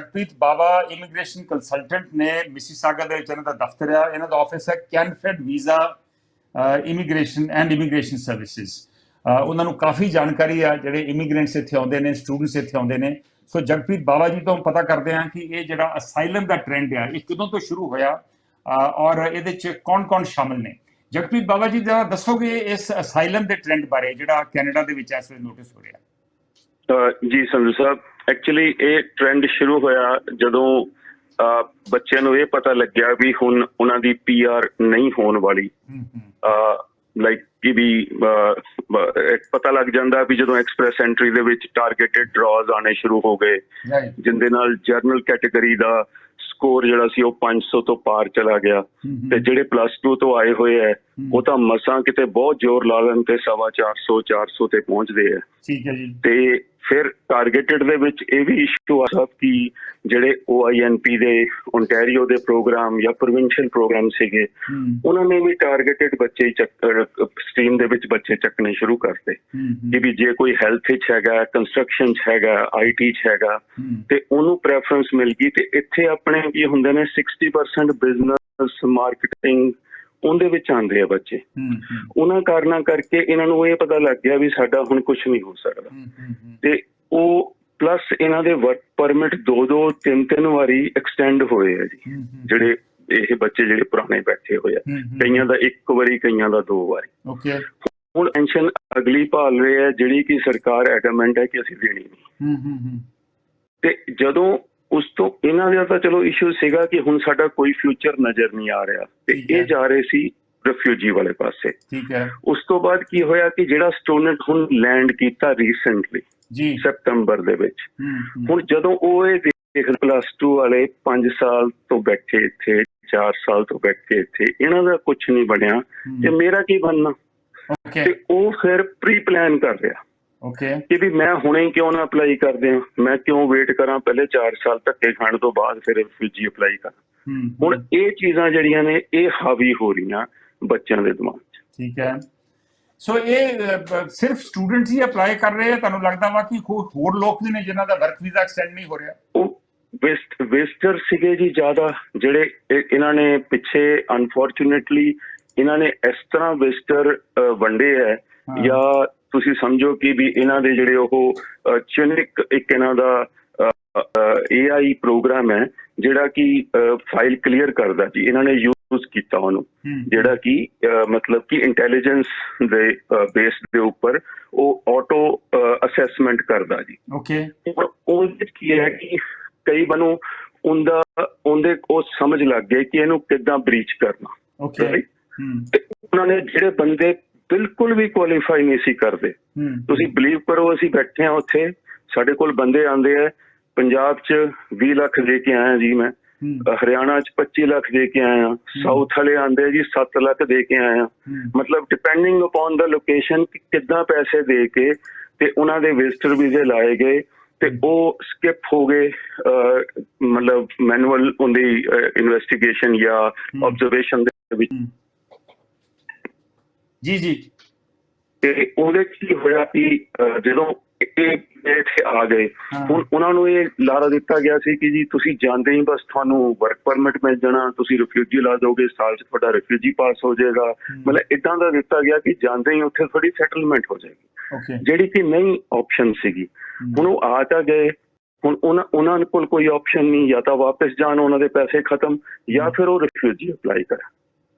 Jagpreet Bawa immigration consultant ਨੇ Mississauga ਦੇ ਵਿੱਚ ਇਹਨਾਂ ਦਾ ਦਫ਼ਤਰ ਆ। ਇਹਨਾਂ ਦਾ ਆਫਿਸ ਹੈ Canfed visa immigration and immigration services. ਉਹਨਾਂ ਨੂੰ ਕਾਫੀ ਜਾਣਕਾਰੀ ਆ, ਜਿਹੜੇ ਇਮੀਗ੍ਰੈਂਟਸ ਇੱਥੇ ਆਉਂਦੇ ਨੇ, ਸਟੂਡੈਂਟਸ ਇੱਥੇ ਆਉਂਦੇ ਨੇ। ਸੋ ਜਗਪ੍ਰੀਤ ਬਾਵਾ ਜੀ ਤੋਂ ਪਤਾ ਕਰਦੇ ਹਾਂ ਕਿ ਇਹ ਜਿਹੜਾ ਅਸਾਈਲਮ ਦਾ ਟ੍ਰੈਂਡ ਆ, ਇਹ ਕਦੋਂ ਤੋਂ ਸ਼ੁਰੂ ਹੋਇਆ ਔਰ ਇਹਦੇ ਚ ਕੌਣ-ਕੌਣ ਸ਼ਾਮਲ ਨੇ? ਜਗਪ੍ਰੀਤ ਬਾਵਾ ਜੀ, ਜਰਾ ਦੱਸੋਗੇ ਇਸ ਅਸਾਈਲਮ ਦੇ ਟ੍ਰੈਂਡ ਬਾਰੇ, ਜਿਹੜਾ ਕੈਨੇਡਾ ਦੇ ਵਿੱਚ ਇਸ ਵੇਲੇ ਨੋਟਿਸ ਹੋ ਰਿਹਾ? ਜੀ ਸੰਜੂ ਸਾਹਿਬ ਐਕਚੁਅਲੀ ਇਹ ਟ੍ਰੈਂਡ ਸ਼ੁਰੂ ਹੋਇਆ ਜਦੋਂ ਬੱਚਿਆਂ ਨੂੰ ਇਹ ਪਤਾ ਲੱਗਿਆ ਵੀ ਹੁਣ ਉਹਨਾਂ ਦੀ ਪੀਆਰ ਨਹੀਂ ਹੋਣ ਵਾਲੀ। ਲਾਈਕ ਕਿ ਵੀ ਇੱਕ ਪਤਾ ਲੱਗ ਜਾਂਦਾ ਵੀ ਜਦੋਂ ਐਕਸਪ੍ਰੈਸ ਐਂਟਰੀ ਦੇ ਵਿੱਚ ਟਾਰਗੇਟਡ ਡਰਾਜ਼ ਆਣੇ ਸ਼ੁਰੂ ਹੋ ਗਏ ਜਿੰਦੇ ਨਾਲ ਜਰਨਲ ਕੈਟਾਗਰੀ ਦਾ ਸਕੋਰ ਜਿਹੜਾ ਸੀ ਉਹ 500 ਤੋਂ ਪਾਰ ਚਲਾ ਗਿਆ। ਤੇ ਜਿਹੜੇ ਪਲੱਸ 2 ਤੋਂ ਆਏ ਹੋਏ ਐ ਉਹ ਤਾਂ ਮਸਾਂ ਕਿਤੇ ਬਹੁਤ ਜ਼ੋਰ ਲਾ ਲੈਣ ਤੇ ਸਵਾ 400 400 ਤੇ ਪਹੁੰਚਦੇ ਐ। ਠੀਕ ਹੈ ਜੀ। ਤੇ ਫਿਰ ਟਾਰਗੇਟਡ ਦੇ ਵਿੱਚ ਇਹ ਵੀ ਇਸ਼ੂ ਆ ਸਭ ਕਿ ਜਿਹੜੇ OINP ਦੇ ਓਨਟਾਰੀਓ ਦੇ ਪ੍ਰੋਗਰਾਮ ਜਾਂ ਪ੍ਰੋਵਿੰਸ਼ੀਅਲ ਪ੍ਰੋਗਰਾਮ ਸੀਗੇ ਉਹਨਾਂ ਨੇ ਵੀ ਟਾਰਗੇਟਡ ਬੱਚੇ ਚੱਕਰ ਸਟ੍ਰੀਮ ਦੇ ਵਿੱਚ ਬੱਚੇ ਚੱਕਣੇ ਸ਼ੁਰੂ ਕਰਤੇ। ਕਿ ਵੀ ਜੇ ਕੋਈ ਹੈਲਥ 'ਚ ਹੈਗਾ ਕੰਸਟਰਕਸ਼ਨ 'ਚ ਹੈਗਾ ਆਈਟੀ 'ਚ ਹੈਗਾ ਤੇ ਉਹਨੂੰ ਪ੍ਰੈਫਰੈਂਸ ਮਿਲ ਗਈ ਤੇ ਇੱਥੇ ਆਪਣੇ ਕੀ ਹੁੰਦੇ ਨੇ 60% ਬਿਜ਼ਨਸ ਮਾਰਕੀਟਿੰਗ ਉਹਦੇ ਵਿੱਚ ਆਉਂਦੇ ਆ ਬੱਚੇ। ਹੂੰ ਹੂੰ। ਉਹਨਾਂ ਕਾਰਨਾਂ ਕਰਕੇ ਇਹਨਾਂ ਨੂੰ ਇਹ ਪਤਾ ਲੱਗ ਗਿਆ ਵੀ ਸਾਡਾ ਹੁਣ ਕੁਝ ਨਹੀਂ ਹੋ ਸਕਦਾ। ਹੂੰ ਹੂੰ ਤੇ ਉਹ ਪਲੱਸ ਇਹਨਾਂ ਦੇ ਵਰਕ ਪਰਮਿਟ ਦੋ ਦੋ ਤਿੰਨ ਤਿੰਨ ਵਾਰੀ ਐਕਸਟੈਂਡ ਹੋਏ ਆ ਜੀ। ਹੂੰ ਜਿਹੜੇ ਇਹ ਬੱਚੇ ਜਿਹੜੇ ਪੁਰਾਣੇ ਬੈਠੇ ਹੋਏ ਆ। ਹੂੰ ਕਈਆਂ ਦਾ ਇੱਕ ਵਾਰੀ ਕਈਆਂ ਦਾ ਦੋ ਵਾਰੀ। ਓਕੇ ਹੁਣ ਪੈਨਸ਼ਨ ਅਗਲੀ ਭਾਲ ਰਹੇ ਆ ਜਿਹੜੀ ਕਿ ਸਰਕਾਰ ਐਡਮੈਂਟ ਹੈ ਕਿ ਅਸੀਂ ਦੇਣੀ ਨਹੀਂ। ਹੂੰ ਹੂੰ ਹੂੰ। ਤੇ ਜਦੋਂ ਉਸ ਤੋਂ ਇਹਨਾਂ ਦਾ ਤਾਂ ਚਲੋ ਇਸ਼ੂ ਸੀਗਾ ਕਿ ਹੁਣ ਸਾਡਾ ਕੋਈ ਫਿਊਚਰ ਨਜ਼ਰ ਨਹੀਂ ਆ ਰਿਹਾ। ਤੇ। ਇਹ ਜਾ ਰਹੇ ਸੀ ਰਿਫਿਊਜੀ ਵਾਲੇ ਪਾਸੇ। ਠੀਕ ਹੈ। ਉਸ ਤੋਂ ਬਾਅਦ ਕੀ ਹੋਇਆ ਕਿ ਜਿਹੜਾ ਸਟੂਡੈਂਟ ਹੁਣ ਲੈਂਡ ਕੀਤਾ ਰੀਸੈਂਟਲੀ ਜੀ। ਸੈਪਟੈਂਬਰ ਦੇ ਵਿੱਚ। ਹੁਣ ਜਦੋਂ ਉਹ ਇਹ ਦੇਖ ਪਲੱਸ 2 ਵਾਲੇ 5 ਸਾਲ ਤੋਂ ਬੈਠੇ ਇੱਥੇ 4 ਸਾਲ ਤੋਂ ਬੈਠੇ ਇੱਥੇ ਇਹਨਾਂ ਦਾ ਕੁਝ ਨਹੀਂ ਬਣਿਆ। ਤੇ ਮੇਰਾ ਕੀ ਬਣਨਾ? ਓਕੇ ਤੇ ਉਹ ਫਿਰ ਪ੍ਰੀ ਪਲਾਨ ਕਰ ਰਿਹਾ। ਓਕੇ ਕਿ ਵੀ ਮੈਂ ਹੁਣੇ ਹੀ ਕਿਉਂ ਨਾ ਅਪਲਾਈ ਕਰਦੇ ਹਾਂ ਮੈਂ ਕਿਉਂ ਵੇਟ ਕਰਾਂ? ਪਹਿਲੇ 4 ਸਾਲ ਧੱਕੇ ਖਾਣ ਤੋਂ ਬਾਅਦ ਫਿਰ ਰਿਫਿਊਜੀ ਅਪਲਾਈ ਕਰਾਂ। ਹੁਣ ਇਹ ਚੀਜ਼ਾਂ ਜਿਹੜੀਆਂ ਨੇ ਇਹ ਹਾਵੀ ਹੋ ਰਹੀਆਂ ਬੱਚਿਆਂ ਦੇ ਦਿਮਾਗ 'ਚ। ਠੀਕ ਹੈ। ਸੋ ਇਹ ਸਿਰਫ ਸਟੂਡੈਂਟਸ ਹੀ ਅਪਲਾਈ ਕਰ ਰਹੇ ਆ? ਤੁਹਾਨੂੰ ਲੱਗਦਾ ਵਾ ਕਿ ਹੋਰ ਲੋਕ ਵੀ ਨੇ ਜਿਨ੍ਹਾਂ ਦਾ ਵਰਕ ਵੀਜ਼ਾ ਐਕਸਟੈਂਡ ਨਹੀਂ ਹੋ ਰਿਹਾ? ਵੇਸਟ ਵੇਸਟਰ ਸੀਗੇ ਜੀ ਜ਼ਿਆਦਾ ਜਿਹੜੇ ਇਹ- ਇਹਨਾਂ ਨੇ ਪਿੱਛੇ ਅਨਫੋਰਚੂਨੇਟਲੀ ਇਹਨਾਂ ਨੇ ਇਸ ਤਰ੍ਹਾਂ ਵੇਸਟਰ ਵੰਡੇ ਹਾਂ। ਜਾਂ ਤੁਸੀਂ ਸਮਝੋ ਕਿ ਵੀ ਇਹਨਾਂ ਦੇ ਜਿਹੜੇ ਉਹ ਚਿਨਿਕ ਇੱਕ ਇਹਨਾਂ ਦਾ AI ਪ੍ਰੋਗਰਾਮ ਹੈ ਜਿਹੜਾ ਕਿ ਫਾਈਲ ਕਲੀਅਰ ਕਰਦਾ ਜੀ ਇਹਨਾਂ ਨੇ ਯੂਜ਼ ਕੀਤਾ ਉਹਨੂੰ। ਜਿਹੜਾ ਕਿ ਮਤਲਬ ਕਿ ਇੰਟੈਲੀਜੈਂਸ ਦੇ ਬੇਸ ਦੇ ਉੱਪਰ ਉਹ ਆਟੋ ਅਸੈਸਮੈਂਟ ਕਰਦਾ ਜੀ। ਓਕੇ ਵਿੱਚ ਕੀ ਹੈ ਕਿ ਕਈ ਬਨੋ ਉਹਦਾ ਉਹਦੇ ਉਹ ਸਮਝ ਲੱਗ ਗਏ ਕਿ ਇਹਨੂੰ ਕਿੱਦਾਂ ਬ੍ਰੀਚ ਕਰਨਾ। ਓਕੇ? ਹੂੰ। ਉਹਨਾਂ ਨੇ ਜਿਹੜੇ ਬੰਦੇ ਬਿਲਕੁਲ ਵੀ ਕੁਆਲੀਫਾਈ ਨਹੀਂ ਸੀ ਕਰਦੇ। ਤੁਸੀਂ ਬਲੀਵ ਕਰੋ ਅਸੀਂ ਬੈਠੇ ਆ ਉੱਥੇ। ਸਾਡੇ ਕੋਲ ਬੰਦੇ ਆਂਦੇ ਆ। ਪੰਜਾਬ 'ਚ 20 ਲੱਖ ਦੇ ਕੇ ਆਇਆ ਜੀ ਮੈਂ। ਹਰਿਆਣਾ 'ਚ 25 ਲੱਖ ਦੇ ਕੇ ਆਇਆ। ਸਾਊਥ ਵਾਲੇ ਆਂਦੇ ਜੀ 7 ਲੱਖ ਦੇ ਕੇ ਆਇਆ। ਮਤਲਬ ਡਿਪੈਂਡਿੰਗ ਅਪਨ ਦਾ ਲੋਕੇਸ਼ਨ ਕਿ ਕਿੱਦਾਂ ਪੈਸੇ ਦੇ ਕੇ ਤੇ ਉਹਨਾਂ ਦੇ ਵਿਜ਼ਟਰ ਵੀਜ਼ੇ ਲਾਏ ਗਏ ਤੇ ਉਹ ਸਕਿਪ ਹੋ ਗਏ। ਮਤਲਬ ਮੈਨੂਅਲ ਉਹਦੀ ਇਨਵੈਸਟੀਗੇਸ਼ਨ ਜਾਂ। ਆਬਜ਼ਰਵੇਸ਼ਨ ਦੇ ਵਿੱਚ। ਜੀ ਜੀ। ਤੇ ਉਹਦੇ ਕੀ ਹੋਇਆ ਕਿ ਜਦੋਂ ਇਹ ਇੱਥੇ ਆ ਗਏ। ਹੁਣ ਉਹਨਾਂ ਨੂੰ ਇਹ ਲਾਰਾ ਦਿੱਤਾ ਗਿਆ ਸੀ ਕਿ ਜੀ ਤੁਸੀਂ ਜਾਂਦੇ ਹੀ ਬਸ ਤੁਹਾਨੂੰ ਵਰਕ ਪਰਮਿਟ ਮਿਲ ਜਾਣਾ ਤੁਸੀਂ ਰਿਫਿਊਜੀ ਲਾ ਦੋਗੇ ਸਾਲ 'ਚ ਤੁਹਾਡਾ ਰਿਫਿਊਜੀ ਪਾਸ ਹੋ ਜਾਏਗਾ। ਮਤਲਬ ਇਦਾਂ ਦਾ ਦਿੱਤਾ ਗਿਆ ਕਿ ਜਾਂਦੇ ਹੀ ਉੱਥੇ ਥੋੜੀ ਸੈਟਲਮੈਂਟ ਹੋ ਜਾਏਗੀ। ਜਿਹੜੀ ਕਿ ਨਹੀਂ ਆਪਸ਼ਨ ਸੀਗੀ। ਹੁਣ ਉਹ ਆ ਤਾਂ ਗਏ ਹੁਣ ਉਹਨਾਂ ਉਹਨਾਂ ਕੋਲ ਕੋਈ ਆਪਸ਼ਨ ਨਹੀਂ ਜਾਂ ਤਾਂ ਵਾਪਸ ਜਾਣ ਉਹਨਾਂ ਦੇ ਪੈਸੇ ਖਤਮ ਜਾਂ ਫਿਰ ਉਹ ਰਿਫਿਊਜੀ ਅਪਲਾਈ ਕਰ।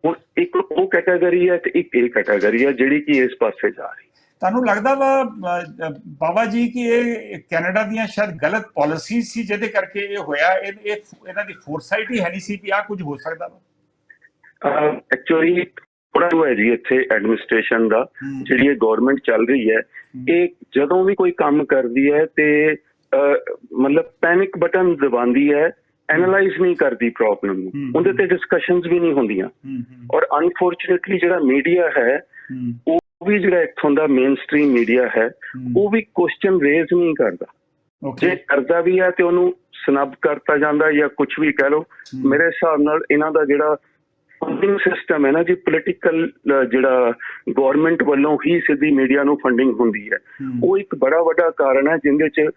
ਹੁਣ ਇੱਕ ਉਹ ਕੈਟਾਗਰੀ ਹੈ ਤੇ ਇੱਕ ਇਹ ਕੈਟਾਗਰੀ ਹੈ ਜਿਹੜੀ ਕਿ ਇਸ ਪਾਸੇ ਜਾ ਰਹੀ ਤੁਹਾਨੂੰ ਲੱਗਦਾ ਵਾ ਬਾਬਾ ਜੀ ਕਿ ਇਹ ਕੈਨੇਡਾ ਦੀਆਂ ਸ਼ਾਇਦ ਗਲਤ ਪਾਲਿਸੀ ਸੀ ਜਿਹਦੇ ਕਰਕੇ ਇਹ ਹੋਇਆ? ਇਹ ਇਹ- ਇਹਨਾਂ ਦੀ ਫੋਰਸਾਈਟ ਹੀ ਹੈ ਨਹੀਂ ਸੀ ਕਿ ਆ ਕੁਝ ਹੋ ਸਕਦਾ ਵਾ। ਐਕਚੁਅਲੀ ਥੋੜਾ ਜੋ ਹੈ ਜੀ ਇੱਥੇ ਐਡਮਿਨਿਸਟ੍ਰੇਸ਼ਨ ਦਾ। ਜਿਹੜੀ ਇਹ ਗਵਰਨਮੈਂਟ ਚੱਲ ਰਹੀ ਹੈ ਇਹ ਜਦੋਂ ਵੀ ਕੋਈ ਕੰਮ ਕਰਦੀ ਹੈ ਤੇ ਮਤਲਬ ਪੈਨਿਕ ਬਟਨ ਦਬਾਉਂਦੀ ਹੈ ਐਨਾਲਾਈਜ਼ ਨਹੀਂ ਕਰਦੀ ਪ੍ਰੋਬਲਮ ਨੂੰ। ਉਹਦੇ ਤੇ ਡਿਸਕਸ਼ਨਸ ਵੀ ਨਹੀਂ ਹੁੰਦੀਆਂ ਔਰ ਅਨਫੋਰਚੂਨੇਟਲੀ ਜਿਹੜਾ ਮੀਡੀਆ ਹੈ ਉਹ ਵੀ ਜਿਹੜਾ ਇੱਥੋਂ ਦਾ ਮੇਨ ਸਟ੍ਰੀਮ ਮੀਡੀਆ ਹੈ। ਉਹ ਵੀ ਕੁਐਸਚਨ ਰੇਜ਼ ਨਹੀਂ ਕਰਦਾ ਜੇ ਕਰਦਾ ਵੀ ਹੈ ਤੇ ਉਹਨੂੰ ਸਨਬ ਕਰਤਾ ਜਾਂਦਾ ਜਾਂ ਕੁਝ ਵੀ ਕਹਿ ਲਓ ਹਮ। ਮੇਰੇ ਹਿਸਾਬ ਨਾਲ ਇਹਨਾਂ ਦਾ ਜਿਹੜਾ ਫੰਡਿੰਗ ਸਿਸਟਮ ਹੈ ਨਾ ਜੀ ਪੋਲੀਟੀਕਲ ਜਿਹੜਾ ਗਵਰਨਮੈਂਟ ਵੱਲੋਂ ਹੀ ਸਿੱਧੀ ਮੀਡੀਆ ਨੂੰ ਫੰਡਿੰਗ ਹੁੰਦੀ ਹੈ। ਉਹ ਇੱਕ ਬੜਾ ਵੱਡਾ ਕਾਰਨ ਹੈ ਜਿੰਦੇ ਚ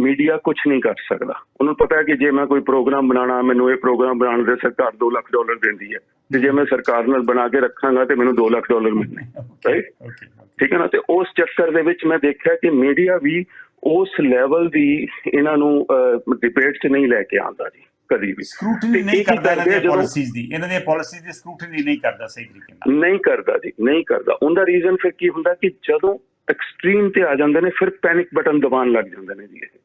ਮੀਡੀਆ ਕੁਝ ਨਹੀਂ ਕਰ ਸਕਦਾ। ਉਹਨੂੰ ਪਤਾ ਹੈ ਕਿ ਜੇ ਮੈਂ ਕੋਈ ਪ੍ਰੋਗਰਾਮ ਬਣਾਉਣਾ ਮੈਨੂੰ ਇਹ ਪ੍ਰੋਗਰਾਮ ਬਣਾਉਣ ਦੇ ਸਰਕਾਰ 2 ਲੱਖ ਡਾਲਰ ਦਿੰਦੀ ਹੈ। ਤੇ ਜੇ ਮੈਂ ਸਰਕਾਰ ਨਾਲ ਬਣਾ ਕੇ ਰੱਖਾਂਗਾ ਤੇ ਮੈਨੂੰ 2 ਲੱਖ ਡਾਲਰ ਮਿਲਣੇ। Okay. ਠੀਕ ਹੈ ਨਾ? ਤੇ ਉਸ ਚੱਕਰ ਦੇ ਵਿੱਚ ਮੈਂ ਦੇਖਿਆ ਕਿ ਮੀਡੀਆ ਵੀ ਉਸ ਲੈਵਲ ਦੀ ਇਹਨਾਂ ਨੂੰ ਡਿਬੇਟ 'ਚ ਨਹੀਂ ਲੈ ਕੇ ਆਉਂਦਾ ਜੀ। ਕਦੀ ਵੀ। ਸਕ੍ਰੂਟਨੀ ਨਹੀਂ ਕਰਦਾ ਇਹਨਾਂ ਦੀਆਂ ਪਾਲਿਸੀਜ਼ ਦੀ। ਇਹਨਾਂ ਦੀਆਂ ਪਾਲਿਸੀਜ਼ ਦੀ ਸਕ੍ਰੂਟਨੀ ਨਹੀਂ ਕਰਦਾ ਸਹੀ ਤਰੀਕੇ ਨਾਲ। ਨਹੀਂ ਕਰਦਾ ਜੀ ਨਹੀਂ ਕਰਦਾ। ਉਹਦਾ ਰੀਜ਼ਨ ਫਿਰ ਕੀ ਹੁੰਦਾ ਕਿ ਜਦੋਂ ਐਕਸਟ੍ਰੀਮ ਤੇ ਆ ਜਾਂਦੇ ਨੇ ਫਿਰ ਪੈਨਿਕ ਬਟਨ ਦਬਾਉਣ ਲੱਗ ਜਾਂਦੇ ਨੇ ਜੀ ਇਹ।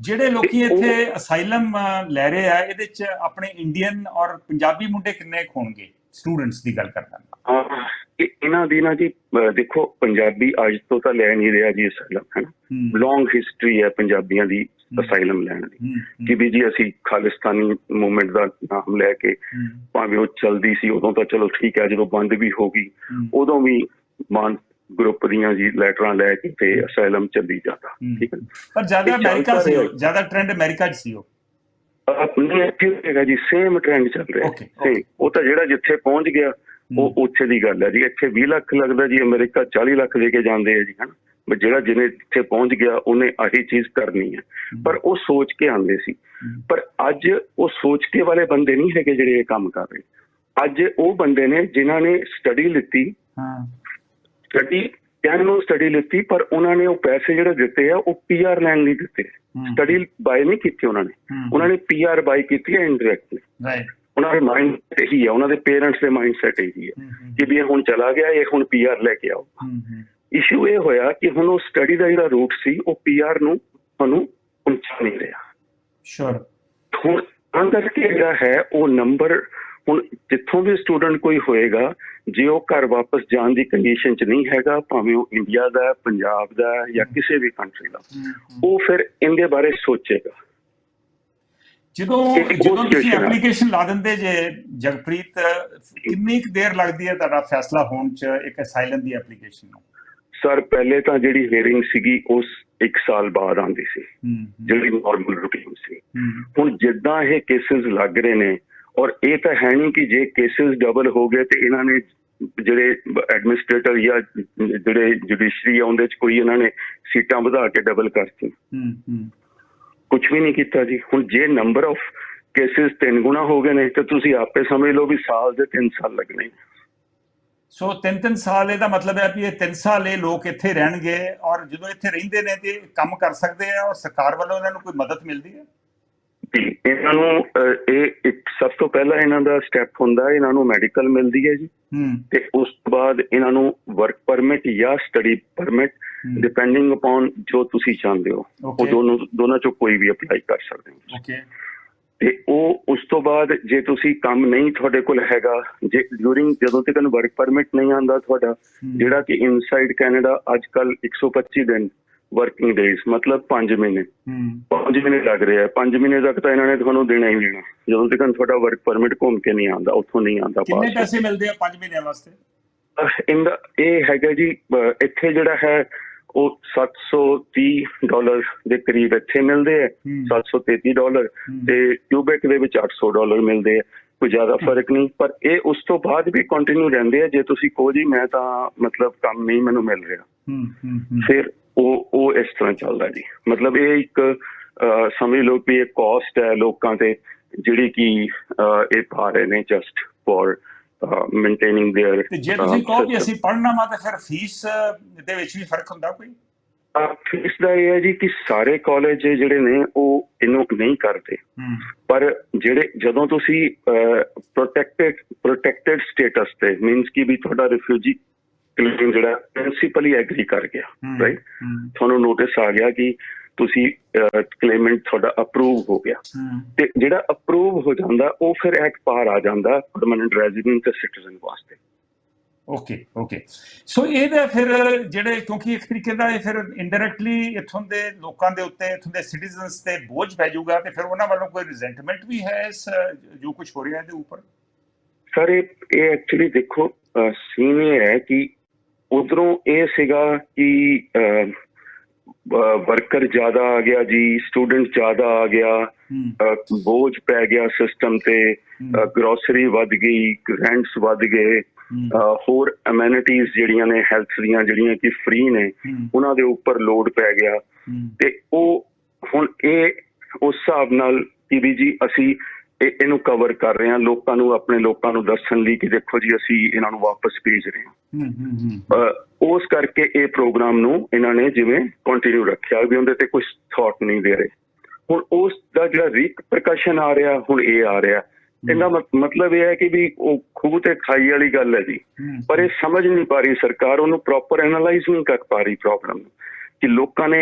ਜਿਹੜੇ ਲੋਕੀ ਇੱਥੇ ਅਸਾਈਲਮ ਲੈ ਰਹੇ ਆ ਇਹਦੇ ਚ ਆਪਣੇ ਇੰਡੀਅਨ ਔਰ ਪੰਜਾਬੀ ਮੁੰਡੇ ਕਿੰਨੇ ਹੋਣਗੇ? ਸਟੂਡੈਂਟਸ ਦੀ ਗੱਲ ਕਰਦਾ ਹਾਂ, ਇਹ ਇਹਨਾਂ ਦੀ ਨਾ ਜੀ ਦੇਖੋ ਪੰਜਾਬੀ ਅੱਜ ਤੋਂ ਤਾਂ ਲੈ ਨਹੀਂ ਰਿਹਾ ਜੀ ਅਸਾਈਲਮ ਹੈ ਨਾ? ਲੌਂਗ ਹਿਸਟਰੀ ਹੈ ਪੰਜਾਬੀਆਂ ਦੀ। ਅਸਾਈਲਮ ਲੈਣ ਦੀ। ਕਿ ਵੀ ਜੀ ਅਸੀਂ ਖਾਲਿਸਤਾਨੀ ਮੂਵਮੈਂਟ ਦਾ ਨਾਮ ਲੈ ਕੇ ਭਾਵੇਂ ਉਹ ਚਲਦੀ ਸੀ ਉਦੋਂ ਤਾਂ ਚਲੋ ਠੀਕ ਹੈ ਜਦੋਂ ਬੰਦ ਵੀ ਹੋ ਗਈ ਉਦੋਂ ਵੀ ਮਾਨ ਗਰੁੱਪ ਦੀਆਂ ਜੀ ਲੈਟਰਾਂ ਲੈ ਕੇ ਤੇ ਅਸਾਈਲਮ ਚੱਲੀ ਜਾਂਦਾ। ਠੀਕ ਹੈ ਪਰ ਜ਼ਿਆਦਾ ਅਮਰੀਕਾ ਸੀ। ਜ਼ਿਆਦਾ ਟ੍ਰੈਂਡ ਅਮਰੀਕਾ 'ਚ ਸੀ ਉਹ। ਆਪਣੇ ਇੱਥੇ ਹੈਗਾ ਜੀ ਸੇਮ ਟ੍ਰੈਂਡ ਚੱਲ ਰਿਹਾ। Same. ਉਹ ਤਾਂ ਜਿਹੜਾ ਜਿੱਥੇ ਪਹੁੰਚ ਗਿਆ ਉਹ ਉੱਥੇ ਦੀ ਗੱਲ ਹੈ ਜੀ। ਇੱਥੇ 20 ਲੱਖ ਲੱਗਦਾ ਜੀ ਅਮਰੀਕਾ 40 ਲੱਖ ਦੇ ਕੇ ਜਾਂਦੇ ਆ ਜੀ ਹਨਾ? ਵੀ ਜਿਹੜਾ ਜਿਹਨੇ ਇੱਥੇ ਪਹੁੰਚ ਗਿਆ ਉਹਨੇ ਆਹੀ ਚੀਜ਼ ਕਰਨੀ ਹੈ। ਪਰ ਉਹ ਸੋਚ ਕੇ ਆਉਂਦੇ ਸੀ। ਪਰ ਅੱਜ ਉਹ ਸੋਚ ਕੇ ਵਾਲੇ ਬੰਦੇ ਨਹੀਂ ਹੈਗੇ ਜਿਹੜੇ ਇਹ ਕੰਮ ਕਰ ਰਹੇ। ਅੱਜ ਉਹ ਬੰਦੇ ਨੇ ਜਿਨ੍ਹਾਂ ਨੇ ਸਟੱਡੀ ਲਿੱਤੀ। ਹਾਂ। ਸਟੱਡੀ ਨੂੰ ਸਟੱਡੀ ਲਿੱਤੀ ਪਰ ਉਹਨਾਂ ਨੇ ਉਹ ਪੈਸੇ ਜਿਹੜੇ ਦਿੱਤੇ ਆ ਉਹ ਪੀਆਰ ਲੈਣ ਨਹੀਂ ਦਿੱਤੇ। ਸਟੱਡੀ ਬਾਈ ਨਹੀਂ ਕੀਤੀ ਉਹਨਾਂ ਨੇ। ਉਹਨਾਂ ਨੇ ਪੀਆਰ ਬਾਈ ਕੀਤੀ ਹੈ ਇਨਡਾਇਰੈਕਟਲੀ right, ਉਹਨਾਂ ਦੇ ਮਾਈਂਡ ਇਹੀ ਹੈ ਉਹਨਾਂ ਦੇ ਪੇਰੈਂਟਸ ਦੇ ਮਾਈਂਡ ਸੈਟ ਹੈ ਹਮ, ਕਿ ਵੀ ਇਹ ਹੁਣ ਚਲਾ ਗਿਆ ਇਹ ਹੁਣ ਪੀਆਰ ਲੈ ਕੇ ਆਓ। ਇਸ਼ੂ ਇਹ ਹੋਇਆ ਕਿ ਹੁਣ ਉਹ ਸਟੱਡੀ ਦਾ ਜਿਹੜਾ ਰੂਟ ਸੀ ਉਹ ਪੀਆਰ ਨੂੰ ਤੁਹਾਨੂੰ ਪਹੁੰਚਾ ਨਹੀਂ ਰਿਹਾ। Sure, ਹੁਣ ਕਰਕੇ ਜਿਹੜਾ ਹੈ ਉਹ ਨੰਬਰ ਹੁਣ ਜਿੱਥੋਂ ਵੀ ਸਟੂਡੈਂਟ ਕੋਈ ਹੋਏਗਾ ਜੇ ਉਹ ਘਰ ਵਾਪਸ ਜਾਣ ਦੀ ਕੰਡੀਸ਼ਨ 'ਚ ਨਹੀਂ ਹੈਗਾ ਭਾਵੇਂ ਉਹ ਇੰਡੀਆ ਦਾ ਹੈ, ਪੰਜਾਬ ਦਾ ਹੈ ਜਾਂ ਕਿਸੇ ਵੀ ਕੰਟਰੀ ਦਾ। ਉਹ ਫਿਰ ਇਹਦੇ ਬਾਰੇ ਸੋਚੇਗਾ। ਜਦੋਂ ਜਦੋਂ ਤੁਸੀਂ। ਐਪਲੀਕੇਸ਼ਨ ਲਾ ਦਿੰਦੇ ਜੇ ਜਗਪ੍ਰੀਤ ਕਿੰਨੀ ਕੁ ਦੇਰ ਲੱਗਦੀ ਹੈ ਤੁਹਾਡਾ ਫੈਸਲਾ ਹੋਣ ਚ ਇੱਕ ਅਸਾਈਲਮ ਦੀ ਐਪਲੀਕੇਸ਼ਨ ਨੂੰ? ਸਰ ਪਹਿਲੇ ਤਾਂ ਜਿਹੜੀ ਹੀਅਰਿੰਗ ਸੀਗੀ ਉਸ 1 ਸਾਲ ਬਾਅਦ ਆਉਂਦੀ ਸੀ। ਜਿਹੜੀ ਨਾਰਮਲ ਰੂਟੀਨ ਸੀ। ਹੁਣ ਜਿੱਦਾਂ ਇਹ ਕੇਸਿਸ ਲੱਗ ਰਹੇ ਨੇ ਔਰ ਇਹ ਤਾਂ ਹੈ ਨਹੀਂ ਕਿ ਜੇ ਕੇਸਿਸ ਡਬਲ ਹੋ ਗਏ ਤੇ ਇਹਨਾਂ ਨੇ ਜਿਹੜੇ ਐਡਮਿਨਿਸਟ੍ਰੇਟਰ ਜਾਂ ਜਿਹੜੇ ਜੁਡੀਸ਼ਰੀ ਆ ਉਹਦੇ ਚ ਕੋਈ ਇਹਨਾਂ ਨੇ ਸੀਟਾਂ ਵਧਾ ਕੇ ਡਬਲ ਕਰਤੀ ਹਮ, ਹਮ, ਕੁਝ ਵੀ ਨਹੀਂ ਕੀਤਾ ਜੀ। ਹੁਣ ਜੇ ਨੰਬਰ ਆਫ ਕੇਸਿਸ ਤਿੰਨ ਗੁਣਾ ਹੋ ਗਏ ਨੇ ਤੇ ਤੁਸੀਂ ਆਪੇ ਸਮਝ ਲਓ ਵੀ ਸਾਲ ਦੇ 3 ਸਾਲ ਲੱਗਣੇ ਸੋ ਤਿੰਨ ਤਿੰਨ ਸਾਲ ਇਹਦਾ ਮਤਲਬ ਹੈ ਵੀ ਇਹ ਤਿੰਨ ਸਾਲ ਇਹ ਲੋਕ ਇੱਥੇ ਰਹਿਣਗੇ ਔਰ ਜਦੋਂ ਇੱਥੇ ਰਹਿੰਦੇ ਨੇ ਤੇ ਕੰਮ ਕਰ ਸਕਦੇ ਆ ਔਰ ਸਰਕਾਰ ਵੱਲੋਂ ਇਹਨਾਂ ਨੂੰ ਕੋਈ ਮਦਦ ਮਿਲਦੀ ਹੈ? ਜੀ ਇਹਨਾਂ ਨੂੰ ਇਹ ਇੱਕ ਸਭ ਤੋਂ ਪਹਿਲਾਂ ਇਹਨਾਂ ਦਾ ਸਟੈਪ ਹੁੰਦਾ ਹੈ ਇਹਨਾਂ ਨੂੰ ਮੈਡੀਕਲ ਮਿਲਦੀ ਹੈ ਜੀ। ਤੇ ਉਸ ਤੋਂ ਬਾਅਦ ਇਹਨਾਂ ਨੂੰ ਵਰਕ ਪਰਮਿਟ ਜਾਂ ਸਟੱਡੀ ਪਰਮਿਟ ਡਿਪੈਂਡਿੰਗ ਅਪਨ ਜੋ ਤੁਸੀਂ ਚਾਹੁੰਦੇ ਹੋ। ਉਹ. ਦੋਨੋਂ ਦੋਨਾਂ ਚੋਂ ਕੋਈ ਵੀ ਅਪਲਾਈ ਕਰ ਸਕਦੇ ਹੋ ਓਕੇ ਤੇ ਉਹ ਉਸ ਤੋਂ ਬਾਅਦ ਜੇ ਤੁਸੀਂ ਕੰਮ ਨਹੀਂ ਤੁਹਾਡੇ ਕੋਲ ਹੈਗਾ ਜੇ ਡਿਊਰਿੰਗ ਜਦੋਂ ਤੱਕ ਵਰਕ ਪਰਮਿਟ ਨਹੀਂ ਆਂਦਾ ਤੁਹਾਡਾ ਜਿਹੜਾ ਕਿ ਇਨਸਾਈਡ ਕੈਨੇਡਾ ਅੱਜ ਕੱਲ 125 ਦਿਨ ਵਰਕਿੰਗ ਡੇਜ਼ ਮਤਲਬ 5 ਮਹੀਨੇ। ਹਮ, 5 5 ਮਹੀਨੇ ਲੱਗ ਰਹੇ ਆ। 5 ਮਹੀਨੇ ਤੱਕ ਤਾਂ ਇਹਨਾਂ ਨੇ ਤੁਹਾਨੂੰ ਦੇਣਾ ਹੀ ਦੇਣਾ। ਜਦੋਂ ਤੱਕ ਤੁਹਾਡਾ ਵਰਕ ਪਰਮਿਟ ਘੁੰਮ ਕੇ ਨਹੀਂ ਆਂਦਾ ਉੱਥੋਂ ਨਹੀਂ ਆਂਦਾ ਕਿੰਨੇ ਪਾਸ ਮਿਲਦੇ ਆ 5 ਮਹੀਨਿਆਂ ਵਾਸਤੇ? ਇਹਦਾ ਇਹ ਹੈਗਾ ਜੀ ਇੱਥੇ ਜਿਹੜਾ ਹੈ ਉਹ 730 ਡਾਲਰ ਦੇ ਕਰੀਬ ਇੱਥੇ ਮਿਲਦੇ ਆ। ਹਮ, 733 ਡਾਲਰ ਤੇ ਕਿਊਬੈਕ ਦੇ ਵਿੱਚ 800 ਡਾਲਰ ਮਿਲਦੇ ਆ। ਕੋਈ ਜ਼ਿਆਦਾ ਫ਼ਰਕ ਨਹੀਂ। ਪਰ ਇਹ ਉਸ ਤੋਂ ਬਾਅਦ ਵੀ ਕੰਟੀਨਿਊ ਰਹਿੰਦੇ ਆ। ਜੇ ਤੁਸੀਂ ਕਹੋ ਜੀ ਮੈਂ ਤਾਂ ਮਤਲਬ ਕੰਮ ਨਹੀਂ ਮੈਨੂੰ ਮਿਲ ਰਿਹਾ। ਫਿਰ ਉਹ ਉਹ ਇਸ ਤਰ੍ਹਾਂ ਚੱਲਦਾ ਜੀ। ਮਤਲਬ ਇਹ ਇੱਕ ਸਮਝ ਲਓ ਕਿ ਇਹ ਕਾਸਟ ਹੈ ਲੋਕਾਂ ਤੇ ਜਿਹੜੀ ਕਿ ਇਹ ਪਾ ਰਹੇ ਨੇ ਜਸਟ ਫॉर ਮੇਨਟੇਨਿੰਗ देयर ਜੇ ਤੁਸੀਂ ਕਹੋ ਕਿ ਅਸੀਂ ਪੜਨਾ ਮਾ ਤਾਂ ਫਿਰ ਫੀਸ ਦੇ ਵਿੱਚ ਵੀ ਫ਼ਰਕ ਹੁੰਦਾ ਕੋਈ? ਫੀਸ ਦਾ ਇਹ ਹੈ ਜੀ ਕਿ ਸਾਰੇ ਕਾਲਜ ਜਿਹੜੇ ਨੇ ਉਹ ਇਹਨੂੰ ਨਹੀਂ ਕਰਦੇ। ਪਰ ਜਿਹੜੇ ਜਦੋਂ ਤੁਸੀਂ ਪ੍ਰੋਟੈਕਟਡ ਪ੍ਰੋਟੈਕਟਡ ਸਟੇਟਸ ਤੇ ਮੀਨਸ ਕਿ ਵੀ ਤੁਹਾਡਾ ਰਿਫਿਊਜੀ ਕਲੇਮ ਜਿਹੜਾ ਪ੍ਰਿੰਸੀਪਲੀ ਐਗਰੀ ਕਰ ਗਿਆ ਰਾਈਟ ਤੁਹਾਨੂੰ ਨੋਟਿਸ ਆ ਗਿਆ ਕਿ ਤੁਸੀਂ ਕਲੇਮੈਂਟ ਤੁਹਾਡਾ ਅਪਰੂਵ ਹੋ ਗਿਆ। ਤੇ ਜਿਹੜਾ ਅਪਰੂਵ ਹੋ ਜਾਂਦਾ ਉਹ ਫਿਰ ਐਟ ਪਾਰ ਆ ਜਾਂਦਾ ਪਰਮਨੈਂਟ ਰੈਜ਼ੀਡੈਂਟ ਤੇ ਸਿਟੀਜ਼ਨ ਵਾਸਤੇ। ਓਕੇ ਓਕੇ ਸੋ ਇਹਦਾ ਫਿਰ ਜਿਹੜੇ ਕਿਉਂਕਿ ਇੱਕ ਤਰੀਕੇ ਦਾ ਇਹ ਫਿਰ ਇਨਡਾਇਰੈਕਟਲੀ ਇਥੋਂ ਦੇ ਲੋਕਾਂ ਦੇ ਉੱਤੇ ਇਥੋਂ ਦੇ ਸਿਟੀਜ਼ਨਸ ਤੇ ਬੋਝ ਪੈ ਜਾਊਗਾ ਤੇ ਫਿਰ ਉਹਨਾਂ ਵੱਲੋਂ ਕੋਈ ਰਿਜ਼ੈਂਟਮੈਂਟ ਵੀ ਹੈ ਇਸ ਜੋ ਕੁਝ ਹੋ ਰਿਹਾ ਇਹਦੇ ਉੱਪਰ? ਸਰ ਇਹ ਇਹ ਐਕਚੁਅਲੀ ਦੇਖੋ ਸੀਨ ਇਹ ਹੈ ਕਿ ਉਧਰੋਂ ਇਹ ਸੀਗਾ ਕਿ ਵਰਕਰ ਜ਼ਿਆਦਾ ਆ ਗਿਆ ਜੀ ਸਟੂਡੈਂਟ ਜ਼ਿਆਦਾ ਆ ਗਿਆ ਬੋਝ ਪੈ ਗਿਆ ਸਿਸਟਮ ਤੇ ਗਰੋਸਰੀ ਵੱਧ ਗਈ ਰੈਂਟਸ ਵੱਧ ਗਏ ਹੋਰ ਅਮੈਨਿਟੀਜ਼ ਜਿਹੜੀਆਂ ਨੇ ਹੈਲਥ ਦੀਆਂ ਜਿਹੜੀਆਂ ਕਿ ਫ੍ਰੀ ਨੇ ਉਹਨਾਂ ਦੇ ਉੱਪਰ ਲੋਡ ਪੈ ਗਿਆ। ਤੇ ਉਹ ਹੁਣ ਇਹ ਉਸ ਹਿਸਾਬ ਨਾਲ ਕਿ ਵੀ ਜੀ ਅਸੀਂ ਇਹ- ਇਹਨੂੰ ਕਵਰ ਕਰ ਰਹੇ ਹਾਂ ਲੋਕਾਂ ਨੂੰ ਆਪਣੇ ਲੋਕਾਂ ਨੂੰ ਦੱਸਣ ਲਈ ਕਿ ਦੇਖੋ ਜੀ ਅਸੀਂ ਇਹਨਾਂ ਨੂੰ ਵਾਪਸ ਭੇਜ ਰਹੇ ਹਾਂ। ਹੂੰ, ਹੂੰ, ਉਸ ਕਰਕੇ ਇਹ ਪ੍ਰੋਗਰਾਮ ਨੂੰ ਇਹਨਾਂ ਨੇ ਜਿਵੇਂ ਕੰਟੀਨਿਊ ਰੱਖਿਆ ਵੀ ਉਹਦੇ ਤੇ ਕੁਝ ਥਾਟ ਨਹੀਂ ਦੇ ਰਹੇ। ਹੁਣ ਉਸ ਦਾ ਜਿਹੜਾ ਰੀਪਰਕਸ਼ਨ ਆ ਰਿਹਾ ਹੁਣ ਇਹ ਆ ਰਿਹਾ। ਇਹਦਾ ਮਤ- ਮਤਲਬ ਇਹ ਹੈ ਕਿ ਵੀ ਉਹ ਖੂਹ ਤੇ ਖਾਈ ਵਾਲੀ ਗੱਲ ਹੈ ਜੀ। ਪਰ ਇਹ ਸਮਝ ਨਹੀਂ ਪਾ ਰਹੀ ਸਰਕਾਰ ਉਹਨੂੰ ਪ੍ਰੋਪਰ ਐਨਾਲਾਈਜ਼ ਨਹੀਂ ਕਰ ਪਾ ਰਹੀ ਪ੍ਰੋਬਲਮ ਨੂੰ। ਕਿ ਲੋਕਾਂ ਨੇ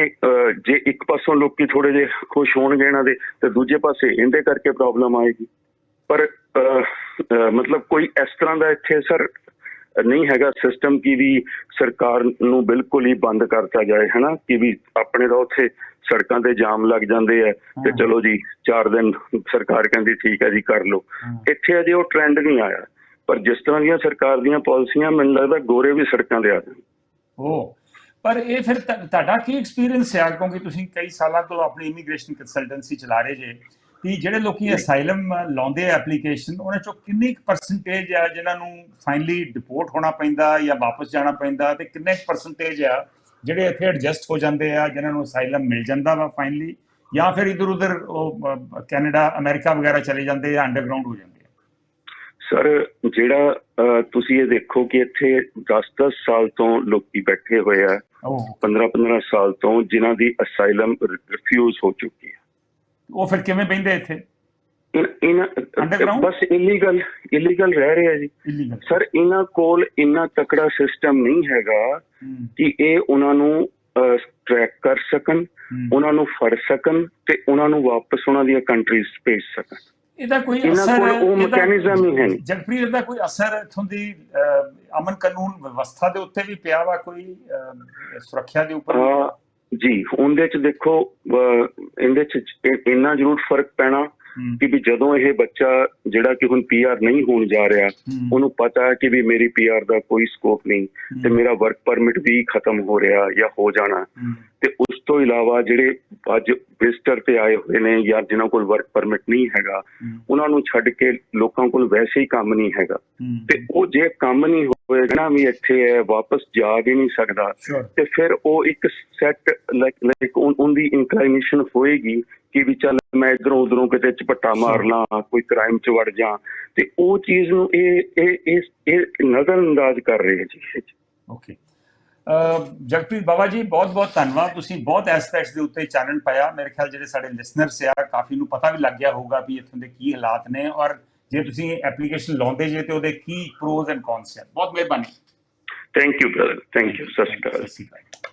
ਜੇ ਇੱਕ ਪਾਸੋਂ ਲੋਕੀ ਥੋੜੇ ਜਿਹੇ ਖੁਸ਼ ਹੋਣਗੇ ਇਹਨਾਂ ਦੇ ਤੇ ਦੂਜੇ ਪਾਸੇ ਇਹਦੇ ਕਰਕੇ ਪ੍ਰੋਬਲਮ ਆਏਗੀ। ਪਰ ਮਤਲਬ ਕੋਈ ਇਸ ਤਰ੍ਹਾਂ ਦਾ ਇੱਥੇ ਸਰ ਨਹੀਂ ਹੈਗਾ ਸਿਸਟਮ ਕਿ ਵੀ ਸਰਕਾਰ ਨੂੰ ਬਿਲਕੁਲ ਹੀ ਬੰਦ ਕਰਤਾ ਜਾਏ ਹਨਾ? ਕਿ ਵੀ ਆਪਣੇ ਦਾ ਉੱਥੇ ਸੜਕਾਂ ਤੇ ਜਾਮ ਲੱਗ ਜਾਂਦੇ ਆ ਤੇ। ਚਲੋ ਜੀ 4 ਦਿਨ ਸਰਕਾਰ ਕਹਿੰਦੀ ਠੀਕ ਹੈ ਜੀ ਕਰ ਲਓ। ਇੱਥੇ ਅਜੇ ਉਹ ਟ੍ਰੈਂਡ ਨਹੀਂ ਆਇਆ। ਪਰ ਜਿਸ ਤਰ੍ਹਾਂ ਦੀਆਂ ਸਰਕਾਰ ਦੀਆਂ ਪਾਲਿਸੀਆਂ ਮੈਨੂੰ ਲੱਗਦਾ ਗੋਰੇ ਵੀ ਸੜਕਾਂ ਤੇ ਆ ਜਾਣ। ਉਹ ਪਰ ਇਹ ਫਿਰ ਤੁਹਾਡਾ ਕੀ ਐਕਸਪੀਰੀਅੰਸ ਹੈ ਕਿਉਂਕਿ ਤੁਸੀਂ ਕਈ ਸਾਲਾਂ ਤੋਂ ਆਪਣੀ ਇਮੀਗ੍ਰੇਸ਼ਨ ਕੰਸਲਟੈਂਸੀ ਚਲਾ ਰਹੇ ਜੇ। ਕਿ ਜਿਹੜੇ ਲੋਕੀ ਅਸਾਈਲਮ ਲਾਉਂਦੇ ਆ ਐਪਲੀਕੇਸ਼ਨ ਉਹਨਾਂ ਚੋਂ ਕਿੰਨੀ ਪਰਸੈਂਟੇਜ ਆ ਜਿਨ੍ਹਾਂ ਨੂੰ ਫਾਈਨਲੀ ਡਿਪੋਰਟ ਹੋਣਾ ਪੈਂਦਾ ਜਾਂ ਵਾਪਸ ਜਾਣਾ ਪੈਂਦਾ ਤੇ ਕਿੰਨੇ ਪਰਸੈਂਟੇਜ ਆ ਜਿਹੜੇ ਇੱਥੇ ਐਡਜਸਟ ਹੋ ਜਾਂਦੇ ਆ ਜਿਨ੍ਹਾਂ ਨੂੰ ਅਸਾਈਲਮ ਮਿਲ ਜਾਂਦਾ ਵਾ ਫਾਈਨਲੀ ਜਾਂ ਫਿਰ ਇਧਰ ਉਧਰ ਉਹ ਕੈਨੇਡਾ ਅਮਰੀਕਾ ਵਗੈਰਾ ਚਲੇ ਜਾਂਦੇ ਆ ਅੰਡਰਗਰਾਉਂਡ ਹੋ ਜਾਂਦੇ ਸਰ ਜਿਹੜਾ ਤੁਸੀਂ ਇਹ ਦੇਖੋ ਕਿ ਇੱਥੇ 10-10 ਸਾਲ ਤੋਂ ਲੋਕੀ ਬੈਠੇ ਹੋਏ ਆ ਉਹ 15-15 ਸਾਲ ਤੋਂ ਜਿਨ੍ਹਾਂ ਦੀ ਅਸਾਈਲਮ ਰਿਫਿਊਜ਼ ਹੋ ਚੁੱਕੀ ਹੈ। ਉਹ ਫਿਰ ਕਿਵੇਂ ਬੈਂਦੇ ਇੱਥੇ? ਬਸ ਇਲੀਗਲ ਇਲੀਗਲ ਰਹਿ ਰਹੇ ਆ ਜੀ। ਸਰ ਇਹਨਾਂ ਕੋਲ ਇੰਨਾ ਤਕੜਾ ਸਿਸਟਮ ਨਹੀਂ ਹੈਗਾ ਕਿ ਇਹ ਉਹਨਾਂ ਨੂੰ ਟਰੈਕ ਕਰ ਸਕਣ ਉਹਨਾਂ ਨੂੰ ਫੜ ਸਕਣ ਤੇ ਉਹਨਾਂ ਨੂੰ ਵਾਪਸ ਉਹਨਾਂ ਦੀਆਂ ਕੰਟਰੀਜ਼ ਭੇਜ ਸਕਣ। ਇਹਦਾ ਕੋਈ ਅਸਰ ਉਹ mechanism ਹੀ ਹੈ। ਜਗਪ੍ਰੀਤ ਦਾ ਕੋਈ ਅਸਰ ਇਥੋਂ ਦੀ ਅਮਨ ਕਾਨੂੰਨ ਵਿਵਸਥਾ ਦੇ ਉੱਤੇ ਵੀ ਪਿਆ ਵਾ? ਕੋਈ ਸੁਰੱਖਿਆ ਦੇ ਉੱਪਰ ਜੀ ਉਹਦੇ ਚ ਦੇਖੋ ਇਹਦੇ ਚ ਇੰਨਾ ਜ਼ਰੂਰ ਫ਼ਰਕ ਪੈਣਾ ਕਿ ਵੀ ਜਦੋਂ ਇਹ ਬੱਚਾ ਜਿਹੜਾ ਕਿ ਹੁਣ ਪੀਆਰ ਨਹੀਂ ਹੋਣ ਜਾ ਰਿਹਾ ਉਹਨੂੰ ਪਤਾ ਹੈ ਕਿ ਵੀ ਮੇਰੀ ਪੀਆਰ ਦਾ ਕੋਈ ਸਕੋਪ ਨਹੀਂ ਤੇ ਮੇਰਾ ਵਰਕ ਪਰਮਿਟ ਵੀ ਖਤਮ ਹੋ ਰਿਹਾ ਜਾਂ ਹੋ ਜਾਣਾ। ਤੇ ਉਸ ਤੋਂ ਇਲਾਵਾ ਜਿਹੜੇ ਅੱਜ ਵਿਜ਼ਟਰ ਤੇ ਆਏ ਹੋਏ ਨੇ ਜਾਂ ਜਿਨ੍ਹਾਂ ਕੋਲ ਵਰਕ ਪਰਮਿਟ ਨਹੀਂ ਹੈਗਾ ਉਹਨਾਂ ਨੂੰ ਛੱਡ ਕੇ ਲੋਕਾਂ ਕੋਲ ਵੈਸੇ ਹੀ ਕੰਮ ਨਹੀਂ ਹੈਗਾ। ਤੇ ਉਹ ਜੇ ਕੰਮ ਨਹੀਂ ਹੋਏਗਾ ਨਾ ਵੀ ਇੱਥੇ ਹੈ ਵਾਪਸ ਜਾ ਵੀ ਨਹੀਂ ਸਕਦਾ ਤੇ ਫਿਰ ਉਹ ਇੱਕ ਸੈੱਟ ਲਾਈਕ ਲਾਈਕ ਉਹਦੀ ਇਨਕਲਾਈਨੇਸ਼ਨ ਹੋਏਗੀ ਕਿ ਵੀ ਚੱਲ ਮੈਂ ਇਧਰੋਂ ਉਧਰੋਂ ਕਿਤੇ ਝਪੱਟਾ ਮਾਰ ਲਾਂ ਕੋਈ ਕ੍ਰਾਈਮ ਚ ਵੜ ਜਾ। ਤੇ ਉਹ ਚੀਜ਼ ਨੂੰ ਇਹ ਇਹ ਇਹ ਇਹ ਨਜ਼ਰ ਅੰਦਾਜ਼ ਕਰ ਰਹੇ ਜੀ. ਅਹ, ਜਗਪ੍ਰੀਤ ਬਾਬਾ ਜੀ ਬਹੁਤ ਬਹੁਤ ਧੰਨਵਾਦ। ਤੁਸੀਂ ਬਹੁਤ ਐਸਪੈਕਟਸ ਦੇ ਉੱਤੇ ਚਾਨਣ ਪਾਇਆ। ਮੇਰੇ ਖਿਆਲ ਜਿਹੜੇ ਸਾਡੇ ਲਿਸਨਰਸ ਆ ਕਾਫੀ ਨੂੰ ਪਤਾ ਵੀ ਲੱਗ ਗਿਆ ਹੋਊਗਾ ਵੀ ਇੱਥੋਂ ਦੇ ਕੀ ਹਾਲਾਤ ਨੇ ਔਰ ਜੇ ਤੁਸੀਂ ਐਪਲੀਕੇਸ਼ਨ ਲਾਉਂਦੇ ਜੇ ਤੇ ਉਹਦੇ ਕੀ ਪ੍ਰੋਜ਼ ਐਂਡ ਕੌਨਸ ਬਹੁਤ ਮਿਹਰਬਾਨੀ। Thank you brother thank you ਸਤਿ ਸ਼੍ਰੀ ਅਕਾਲ। ਸਤਿ ਸ਼੍ਰੀ ਅਕਾਲ।